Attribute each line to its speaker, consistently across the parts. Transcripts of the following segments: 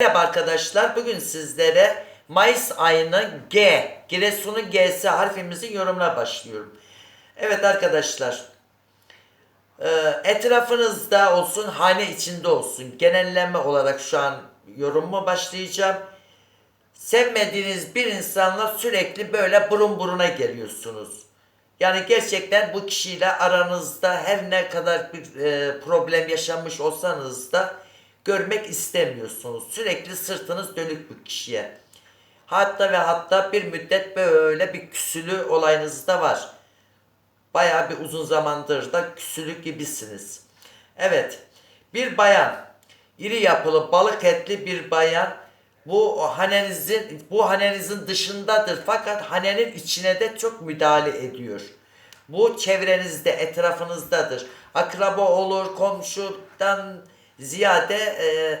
Speaker 1: Merhaba arkadaşlar. Bugün sizlere Mayıs ayının G, Giresun'un G'si harfimizin yorumuna başlıyorum. Evet arkadaşlar. e, Etrafınızda olsun, hane içinde olsun. Genelleme olarak şu an yorumuma başlayacağım. Sevmediğiniz bir insanla sürekli böyle burun buruna geliyorsunuz. Yani gerçekten bu kişiyle aranızda her ne kadar bir e, problem yaşamış olsanız da görmek istemiyorsunuz. Sürekli sırtınız dönük bu kişiye. Hatta ve hatta bir müddet böyle bir küsülü olayınız da var. Bayağı bir uzun zamandır da küsülü gibisiniz. Evet. Bir bayan, iri yapılı, balık etli bir bayan bu hanenizin bu hanenizin dışındadır fakat hanenin içine de çok müdahale ediyor. Bu çevrenizde, etrafınızdadır. Akraba olur, komşudan ziyade e, e,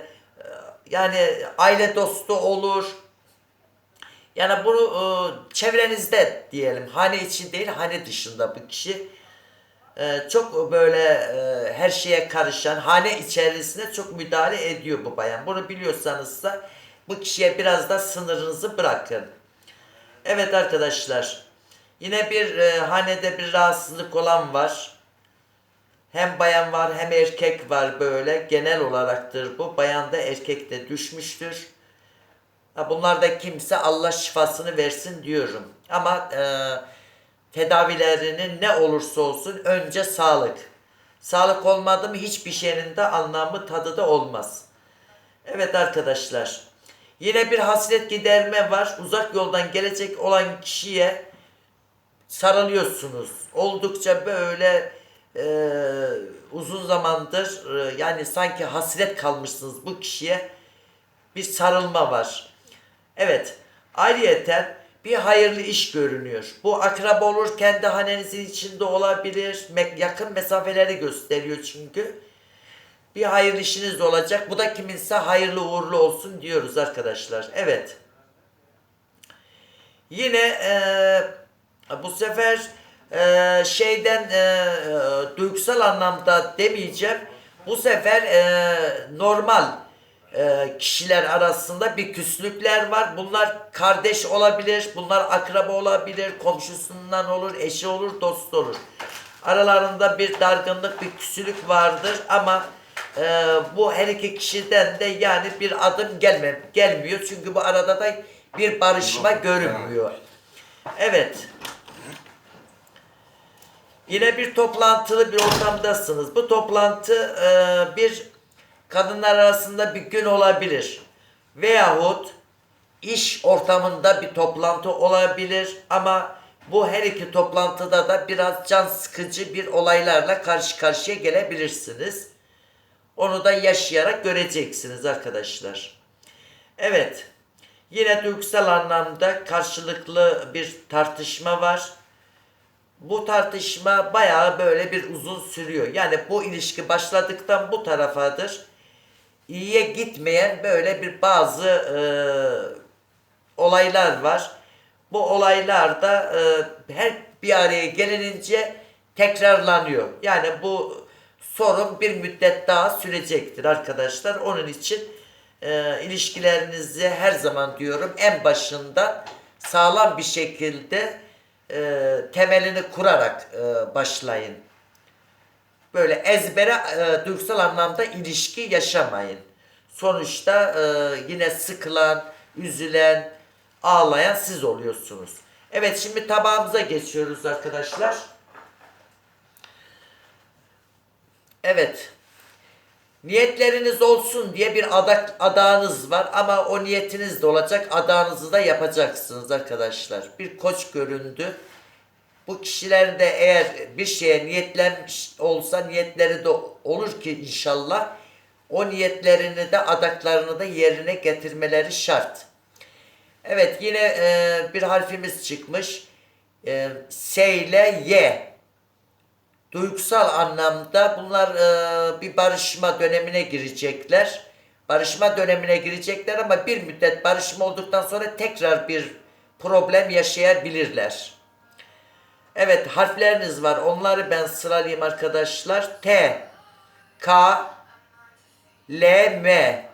Speaker 1: yani aile dostu olur. Yani bunu e, çevrenizde diyelim. Hane içi değil, hane dışında bu kişi. E, çok böyle e, her şeye karışan, hane içerisine çok müdahale ediyor bu bayan. Bunu biliyorsanız da bu kişiye biraz da sınırınızı bırakın. Evet arkadaşlar. Yine bir e, hanede bir rahatsızlık olan var. Hem bayan var hem erkek var böyle. Genel olaraktır bu. Bayan da erkek de düşmüştür. Bunlar da kimse Allah şifasını versin diyorum. Ama e, tedavilerinin ne olursa olsun önce sağlık. Sağlık olmadı mı hiçbir şeyin de anlamı tadı da olmaz. Evet arkadaşlar. Yine bir hasret giderme var. Uzak yoldan gelecek olan kişiye sarılıyorsunuz. Oldukça böyle e, uzun zamandır e, yani sanki hasret kalmışsınız bu kişiye bir sarılma var. Evet. Ayrıyeten bir hayırlı iş görünüyor. Bu akraba olur, kendi hanenizin içinde olabilir. Yakın mesafeleri gösteriyor çünkü. Bir hayırlı işiniz olacak. Bu da kiminse hayırlı uğurlu olsun diyoruz arkadaşlar. Evet. Yine eee, bu sefer eee, şeyden eee, duygusal anlamda demeyeceğim. Bu sefer eee, normal eee, kişiler arasında bir küslükler var. Bunlar kardeş olabilir, bunlar akraba olabilir, komşusundan olur, eşi olur, dost olur. Aralarında bir dargınlık, bir küsülük vardır ama eee, bu her iki kişiden de yani bir adım gelme, gelmiyor. Çünkü bu arada da bir barışma görünmüyor. Evet. Yine bir toplantılı bir ortamdasınız. Bu toplantı e, bir kadınlar arasında bir gün olabilir. Veyahut iş ortamında bir toplantı olabilir ama bu her iki toplantıda da biraz can sıkıcı bir olaylarla karşı karşıya gelebilirsiniz. Onu da yaşayarak göreceksiniz arkadaşlar. Evet. Yine duygusal anlamda karşılıklı bir tartışma var. Bu tartışma bayağı böyle bir uzun sürüyor. Yani bu ilişki başladıktan bu tarafadır. İyiye gitmeyen böyle bir bazı e, olaylar var. Bu olaylar da e, her bir araya gelinince tekrarlanıyor. Yani bu sorun bir müddet daha sürecektir arkadaşlar. Onun için e, ilişkilerinizi her zaman diyorum en başında sağlam bir şekilde e, temelini kurarak e, başlayın. Böyle ezbere e, duygusal anlamda ilişki yaşamayın. Sonuçta e, yine sıkılan, üzülen, ağlayan siz oluyorsunuz. Evet şimdi tabağımıza geçiyoruz arkadaşlar. Evet. Niyetleriniz olsun diye bir adak, adağınız var ama o niyetiniz de olacak. Adağınızı da yapacaksınız arkadaşlar. Bir koç göründü. Bu kişiler de eğer bir şeye niyetlenmiş olsa niyetleri de olur ki inşallah o niyetlerini de adaklarını da yerine getirmeleri şart. Evet yine e, bir harfimiz çıkmış. E, S ile Y duygusal anlamda bunlar e, bir barışma dönemine girecekler. Barışma dönemine girecekler ama bir müddet barışma olduktan sonra tekrar bir problem yaşayabilirler. Evet harfleriniz var. Onları ben sıralayayım arkadaşlar. T, K, L, M.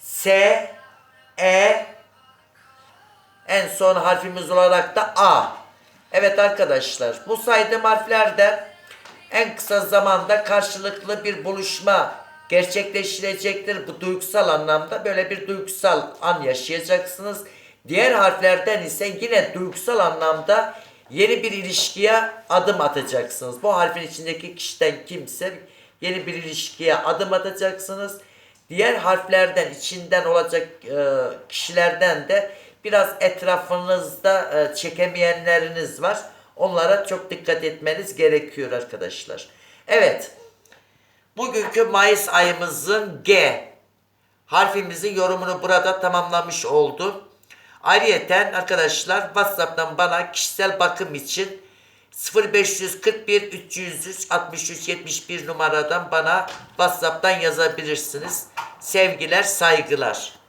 Speaker 1: S, E, en son harfimiz olarak da A. Evet arkadaşlar bu saydığım harflerden en kısa zamanda karşılıklı bir buluşma gerçekleştirecektir. Bu duygusal anlamda böyle bir duygusal an yaşayacaksınız. Diğer harflerden ise yine duygusal anlamda yeni bir ilişkiye adım atacaksınız. Bu harfin içindeki kişiden kimse yeni bir ilişkiye adım atacaksınız. Diğer harflerden içinden olacak e, kişilerden de biraz etrafınızda e, çekemeyenleriniz var. Onlara çok dikkat etmeniz gerekiyor arkadaşlar. Evet. Bugünkü Mayıs ayımızın G harfimizin yorumunu burada tamamlamış oldum. Ayrıyeten arkadaşlar WhatsApp'tan bana kişisel bakım için 0541 300 63 71 numaradan bana WhatsApp'tan yazabilirsiniz. Sevgiler, saygılar.